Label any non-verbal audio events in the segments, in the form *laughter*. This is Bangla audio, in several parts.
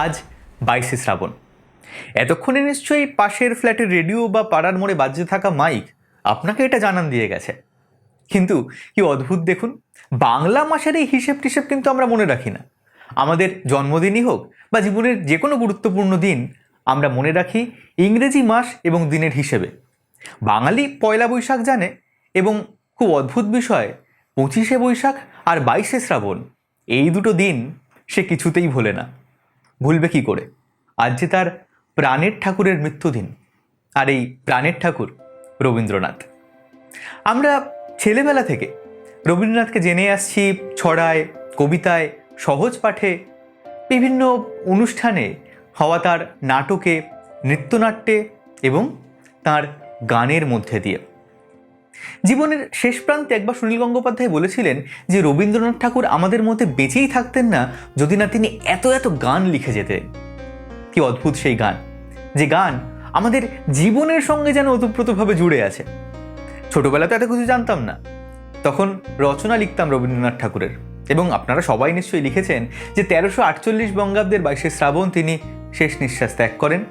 আজ বাইশে শ্রাবণ। এতক্ষণে নিশ্চয়ই পাশের ফ্ল্যাটের রেডিও বা পাড়ার মোড়ে বাজতে থাকা মাইক আপনাকে এটা জানান দিয়ে গেছে। কিন্তু কি অদ্ভুত দেখুন, বাংলা মাসের এই হিসেব টিসেব কিন্তু আমরা মনে রাখি না। আমাদের জন্মদিনই হোক বা জীবনের যে কোনো গুরুত্বপূর্ণ দিন, আমরা মনে রাখি ইংরেজি মাস এবং দিনের হিসেবে। বাঙালি পয়লা বৈশাখ জানে এবং খুব অদ্ভুত বিষয়, পঁচিশে বৈশাখ আর বাইশে শ্রাবণ, এই দুটো দিন সে কিছুতেই ভোলে না। ভুলবে কি করে? আজ যে তার প্রাণের ঠাকুরের মৃত্যুদিন, আর এই প্রাণের ঠাকুর রবীন্দ্রনাথ। আমরা ছেলেবেলা থেকে রবীন্দ্রনাথকে জেনে আসছি ছড়ায়, কবিতায়, সহজ পাঠে, বিভিন্ন অনুষ্ঠানে হওয়া তার নাটকে, নৃত্যনাট্যে এবং তার গানের মধ্যে দিয়ে। জীবনের শেষ প্রান্তে একবার সুনীল গঙ্গোপাধ্যায় বলেছিলেন যে, রবীন্দ্রনাথ ঠাকুর আমাদের মধ্যে বেঁচেই থাকতেন না, যদি না তিনি এত এত গান লিখে যেতেন। কি অদ্ভুত সেই গান। যে গান আমাদের জীবনের সঙ্গে যেন ওতপ্রোতভাবে জুড়ে আছে। ছোটবেলাতে এত কিছু জানতাম না। তখন রচনা লিখতাম রবীন্দ্রনাথ ঠাকুরের। এবং আপনারা সবাই নিশ্চয়ই লিখেছেন যে, তেরোশো আটচল্লিশ বঙ্গাব্দের বাইশে শ্রাবণ তিনি শেষ নিঃশ্বাস ত্যাগ করেন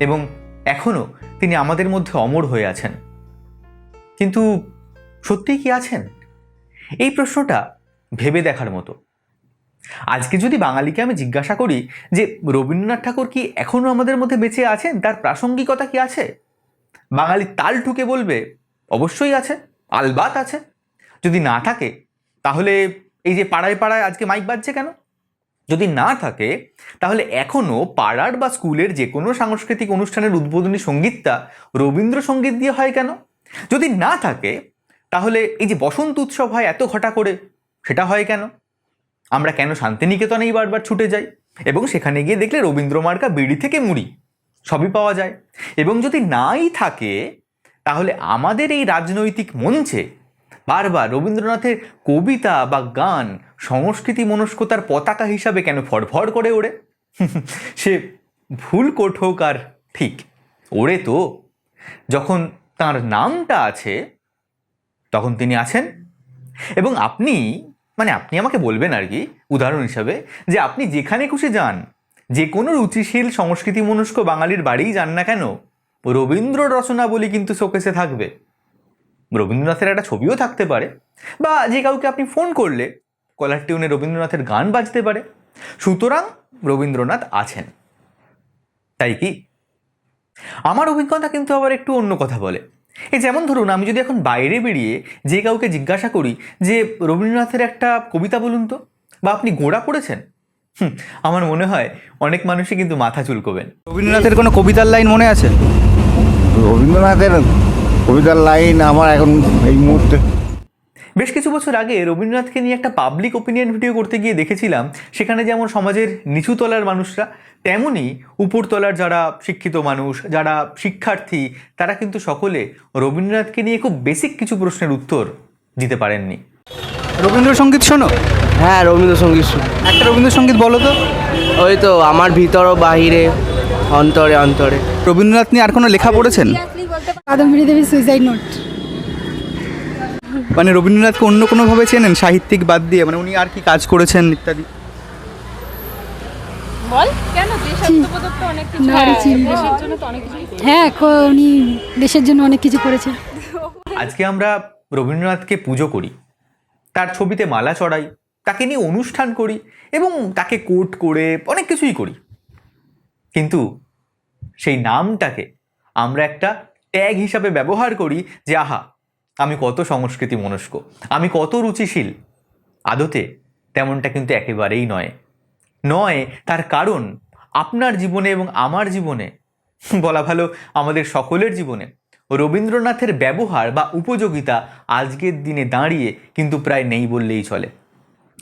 এবং এখনও তিনি আমাদের মধ্যে অমর হয়ে আছেন। কিন্তু সত্যিই কি আছেন? এই প্রশ্নটা ভেবে দেখার মতো। আজকে যদি বাঙালিকে আমি জিজ্ঞাসা করি যে রবীন্দ্রনাথ ঠাকুর কি এখনও আমাদের মধ্যে বেঁচে আছেন? তার প্রাসঙ্গিকতা কি আছে? বাঙালি তাল ঠুকে বলবে, অবশ্যই আছে, আলবাত আছে। যদি না থাকে, তাহলে এই যে পাড়ায় পাড়ায় আজকে মাইক বাজছে কেন? যদি না থাকে, তাহলে এখনও পাড়ার বা স্কুলের যে কোনো সাংস্কৃতিক অনুষ্ঠানের উদ্বোধনী সঙ্গীতটা রবীন্দ্রসঙ্গীত দিয়ে হয় কেন? যদি না থাকে, তাহলে এই যে বসন্ত উৎসব হয় এত ঘটা করে, সেটা হয় কেন? আমরা কেন শান্তিনিকেতনেই বারবার ছুটে যাই? এবং সেখানে গিয়ে দেখলে রবীন্দ্রমার্কা বিড়ি থেকে মুড়ি, সবই পাওয়া যায়। এবং যদি নাই থাকে, তাহলে আমাদের এই রাজনৈতিক মঞ্চে বারবার রবীন্দ্রনাথের কবিতা বা গান, সংস্কৃতি মনস্কতার পতাকা হিসাবে কেন ফড়ফড় করে ওড়ে? *laughs* সে ভুল কোঠোক আর ঠিক, ওড়ে তো। যখন তার নামটা আছে, তখন তিনি আছেন। এবং আপনি মানে আপনি আমাকে বলবেন আর কি, উদাহরণ হিসাবে, যে আপনি যেখানে খুশি যান, যে কোনো রুচিশীল সংস্কৃতি মনস্ক বাঙালির বাড়িই যান না কেন, রবীন্দ্র রচনা বলি কিন্তু শোকেসে থাকবে। রবীন্দ্রনাথের একটা ছবিও থাকতে পারে, বা যে কাউকে আপনি ফোন করলে, কলার টিউনে রবীন্দ্রনাথের গান বাজতে পারে। সুতরাং রবীন্দ্রনাথ আছেন। তাই কি? আমার অভিজ্ঞতা কিন্তু আবার একটু অন্য কথা বলে। এই যেমন ধরুন আমি যদি এখন বাইরে বেরিয়ে যে কাউকে জিজ্ঞাসা করি যে রবীন্দ্রনাথের একটা কবিতা বলুন তো? বা আপনি গোড়া পড়েছেন? হুম, আমার মনে হয় অনেক মানুষই কিন্তু মাথা চুলকোবেন। রবীন্দ্রনাথের কোনো কবিতার লাইন মনে আছে? রবীন্দ্রনাথের কবিতার লাইন আমার এখন এই মুহূর্তে বেশ কিছু বছর আগে রবীন্দ্রনাথকে নিয়ে একটা পাবলিক ওপিনিয়ন ভিডিও করতে গিয়ে দেখেছিলাম সেখানে যেমন সমাজের নিচু তলার মানুষরা তেমনই উপরতলার যারা শিক্ষিত মানুষ যারা শিক্ষার্থী তারা কিন্তু সকলে রবীন্দ্রনাথকে নিয়ে খুব বেসিক কিছু প্রশ্নের উত্তর দিতে পারেননি। রবীন্দ্রসঙ্গীত শোনো? হ্যাঁ রবীন্দ্রসঙ্গীত শোনো। একটা রবীন্দ্রসঙ্গীত বলো তো। ওই তো আমার ভিতর ও বাহিরে অন্তরে অন্তরে। রবীন্দ্রনাথ নিয়ে আর কোনো লেখা পড়েছেন? কাদম্বিনী দেবী সুইসাইড নোট মানে রবীন্দ্রনাথকে অন্য কোনোভাবে চেনেন? সাহিত্যিক বাদ দিয়ে মানে উনি আর কি কাজ করেছেন ইত্যাদি? বল কেন? দেশাত্মবোধক তো অনেক কিছু নারী হ্যাঁ, হ্যাঁ উনি দেশের জন্য অনেক কিছু করেছে আজকে আমরা রবীন্দ্রনাথকে পুজো করি তার ছবিতে মালা চড়াই তাকে নিয়ে অনুষ্ঠান করি এবং তাকে কোট করে অনেক কিছুই করি। কিন্তু সেই নামটাকে আমরা একটা ট্যাগ হিসাবে ব্যবহার করি যে আহা আমি কত সংস্কৃতি মনস্ক, আমি কত রুচিশীল। আদতে তেমনটা কিন্তু একেবারেই নয়। নয়, তার কারণ আপনার জীবনে এবং আমার জীবনে, বলা ভালো আমাদের সকলের জীবনে, রবীন্দ্রনাথের ব্যবহার বা উপযোগিতা আজকের দিনে দাঁড়িয়ে কিন্তু প্রায় নেই বললেই চলে।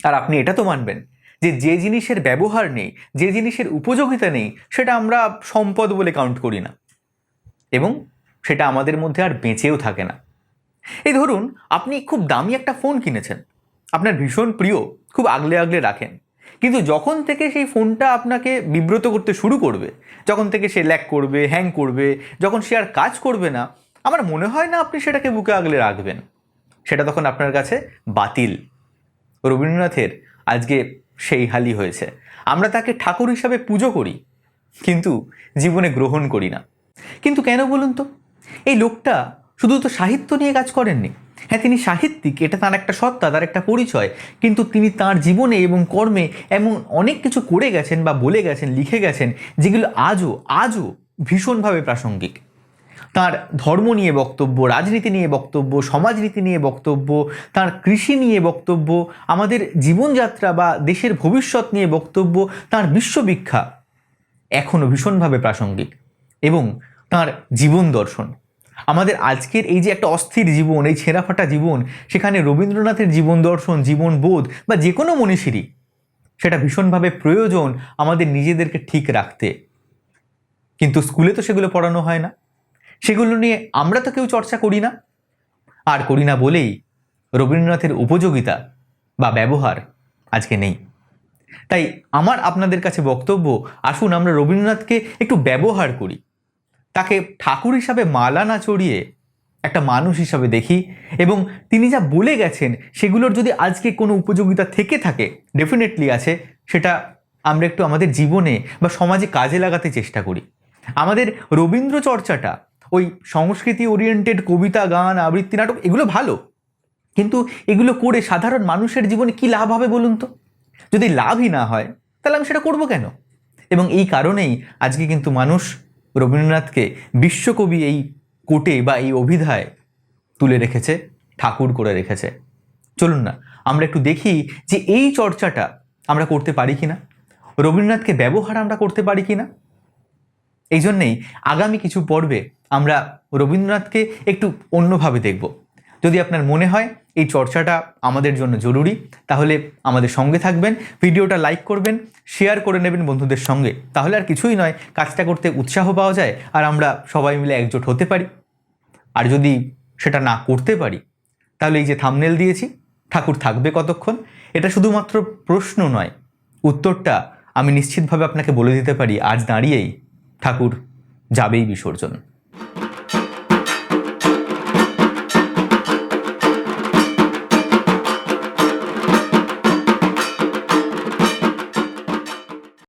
আর আপনি এটা তো মানবেন যে যে জিনিসের ব্যবহার নেই, যে জিনিসের উপযোগিতা নেই, সেটা আমরা সম্পদ বলে কাউন্ট করি না। এবং সেটা আমাদের মধ্যে আর বেঁচেও থাকে না। এই ধরুন, আপনি খুব দামি একটা ফোন কিনেছেন। আপনার ভীষণ প্রিয়, খুব আগলে আগলে রাখেন। কিন্তু যখন থেকে সেই ফোনটা আপনাকে বিব্রত করতে শুরু করবে, যখন থেকে সে ল্যাক করবে হ্যাং করবে, যখন সে আর কাজ করবে না, আমার মনে হয় না আপনি সেটাকে বুকে আগলে রাখবেন। সেটা তখন আপনার কাছে বাতিল। রবীন্দ্রনাথের আজকে সেই হালই হয়েছে। আমরা তাকে ঠাকুর হিসাবে পুজো করি, কিন্তু জীবনে গ্রহণ করি না। কিন্তু কেন বলুন তো? এই লোকটা শুধু তো সাহিত্য নিয়ে কাজ করেননি। হ্যাঁ তিনি সাহিত্যিক, এটা তার একটা সত্তা, তার একটা পরিচয়। কিন্তু তিনি তার জীবনে এবং কর্মে এমন অনেক কিছু করে গেছেন বা বলে গেছেন, লিখে গেছেন, যেগুলো আজও আজও ভীষণভাবে প্রাসঙ্গিক। তার ধর্ম নিয়ে বক্তব্য, রাজনীতি নিয়ে বক্তব্য, সমাজনীতি নিয়ে বক্তব্য, তার কৃষি নিয়ে বক্তব্য, আমাদের জীবনযাত্রা বা দেশের ভবিষ্যৎ নিয়ে বক্তব্য, তার বিশ্ববিখ্যা এখনও ভীষণভাবে প্রাসঙ্গিক। এবং তার জীবন দর্শন। আমাদের আজকের এই যে একটা অস্থির জীবন, এই ছেঁড়াফাটা জীবন, সেখানে রবীন্দ্রনাথের জীবন দর্শন, জীবন বোধ বা যে কোনো মনীষীরই, সেটা ভীষণভাবে প্রয়োজন আমাদের নিজেদেরকে ঠিক রাখতে। কিন্তু স্কুলে তো সেগুলো পড়ানো হয় না। সেগুলো নিয়ে আমরা তো কেউ চর্চা করি না। আর করি না বলেই রবীন্দ্রনাথের উপযোগিতা বা ব্যবহার আজকে নেই। তাই আমার আপনাদের কাছে বক্তব্য, আসুন আমরা রবীন্দ্রনাথকে একটু ব্যবহার করি। তাকে ঠাকুর হিসাবে মালা না চড়িয়ে একটা মানুষ হিসাবে দেখি এবং তিনি যা বলে গেছেন সেগুলোর যদি আজকে কোনো উপযোগিতা থেকে থাকে ডেফিনেটলি আছে, সেটা আমরা একটু আমাদের জীবনে বা সমাজে কাজে লাগাতে চেষ্টা করি। আমাদের রবীন্দ্র চর্চাটা, ওই সংস্কৃতি ওরিয়েন্টেড কবিতা, গান, আবৃত্তি, নাটক, এগুলো ভালো। কিন্তু এগুলো করে সাধারণ মানুষের জীবনে কি লাভ হবে বলুন তো? যদি লাভই না হয়, তাহলে আমি সেটা করব কেন? এবং এই কারণেই আজকে কিন্তু মানুষ রবীন্দ্রনাথকে বিশ্বকবি এই কোটে বা এই অভিধায় তুলে রেখেছে, ঠাকুর করে রেখেছে। চলুন না, আমরা একটু দেখি যে এই চর্চাটা আমরা করতে পারি কি না রবীন্দ্রনাথকে ব্যবহার আমরা করতে পারি কি না এই জন্যেই আগামী কিছু পর্বে আমরা রবীন্দ্রনাথকে একটু অন্যভাবে দেখব। যদি আপনার মনে হয় এই চর্চাটা আমাদের জন্য জরুরি। তাহলে আমাদের সঙ্গে থাকবেন, ভিডিওটা লাইক করবেন, শেয়ার করে নেবেন বন্ধুদের সঙ্গে। তাহলে আর কিছুই নয়, কাজটা করতে উৎসাহ পাওয়া যায় আর আমরা সবাই মিলে একজোট হতে পারি। আর যদি সেটা না করতে পারি, তাহলে এই যে থামনেল দিয়েছি, ঠাকুর থাকবে কতক্ষণ? এটা শুধুমাত্র প্রশ্ন নয়, উত্তরটা আমি নিশ্চিতভাবে আপনাকে বলে দিতে পারি, আজ দাঁড়িয়েই ঠাকুর যাবেই বিসর্জন।